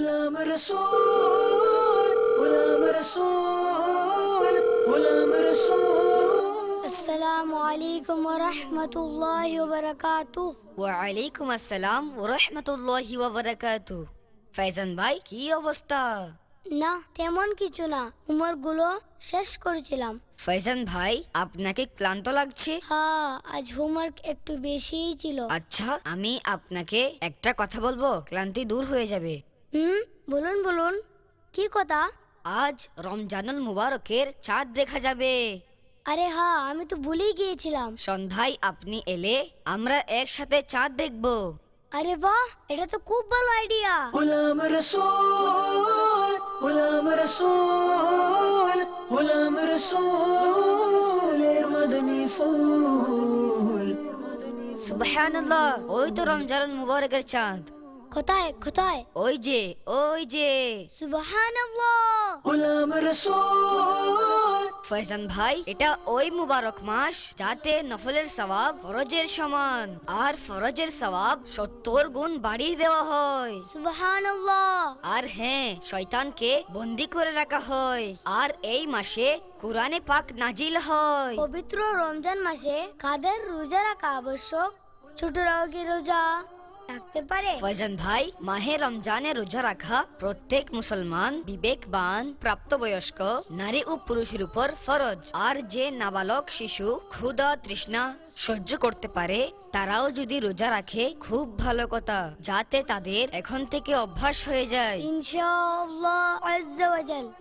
غلام رسول غلام رسول غلام رسول আসসালামু আলাইকুম রহমতুল্লাহ বারাকাতু ওয়ালাইকুম আসসালাম ওরহমতুল্লাহি ওয়াবারাকাতু ফাইজান ভাই কি অবস্থা না তেমন কিছু না উমর গুলো শেষ করেছিলাম ফাইজান ভাই আপনাকে ক্লান্ত লাগছে হ্যাঁ আজ হোমওয়ার্ক একটু বেশিই ছিল আচ্ছা আমি আপনাকে একটা কথা বলবো ক্লান্তি দূর হয়ে যাবে হুম বলুন বলুন কি কথা? আজ রমজানুল মুবারকের চাঁদ দেখা যাবে। আরে হ্যাঁ আমি তো ভুলেই গিয়েছিলাম। সন্ধ্যায় আপনি এলে আমরা একসাথে চাঁদ দেখব। আরে বাহ এটা তো খুব ভালো আইডিয়া। গোলাম রসুল গোলাম রসুল গোলাম রসুল এর মদনী ফুল। সুবহানাল্লাহ ওই তো রমজানুল মুবারকের চাঁদ। কোথায় কোথায় ওই যে ওই যে। সুবহানাল্লাহ। গোলাম ফয়সান ভাই এটা ওই মুবারক মাস যাতে নফলের সওয়াব ফরজের সমান আর ফরজের সওয়াব 70 গুণ বাড়িয়ে দেওয়া হয়। সুবহানাল্লাহ। আর হ্যাঁ শয়তানকে বন্দি করে রাখা হয় আর এই মাসে কোরআনে পাক নাজিল হয়। পবিত্র রমজান মাসে কাদের রোজা রাখা আবশ্যক? ছোটরাও কি রোজা। রাখতে পারে। ফয়জান ভাই মাহে রমজানে রোজা রাখা প্রত্যেক মুসলমান বিবেকবান প্রাপ্তবয়স্ক নারী ও পুরুষের উপর ফরজ। আর যে নাবালক শিশু ক্ষুদা তৃষ্ণা সহ্য করতে পারে তারাও যদি রোজা রাখে খুব ভালো কথা যাতে তাদের এখন থেকে অভ্যাস হয়ে যায়। ইনশাআল্লাহ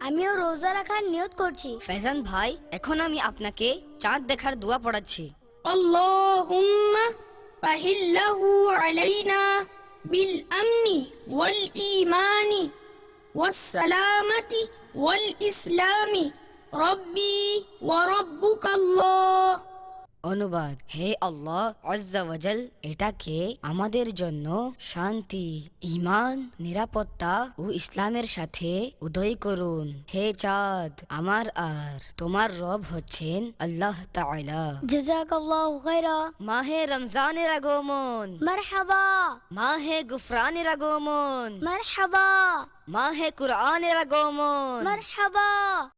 আমিও রোজা রাখার নিয়ত করছি। ফেজান ভাই এখন আমি আপনাকে চাঁদ দেখার দোয়া পড়াচ্ছি। আল্লাহুম্মা أهله علينا بالأمن والإيمان والسلامة والإسلام. ربي وربك الله. অনুবাদ। হে আল্লাহ আজ্জাওয়াজাল এটাকে আমাদের জন্য শান্তি ইমান নিরাপত্তা ও ইসলামের সাথে উদয় করুন। হে চাঁদ আমার আর তোমার রব হচ্ছেন আল্লাহ তাআলা। জাযাকাল্লাহু খাইরা মাহে রমজানের আগমন। মারহাবা। মাহে গুফরানের আগমন। মারহাবা। মাহে কুরআনের আগমন। মারহাবা।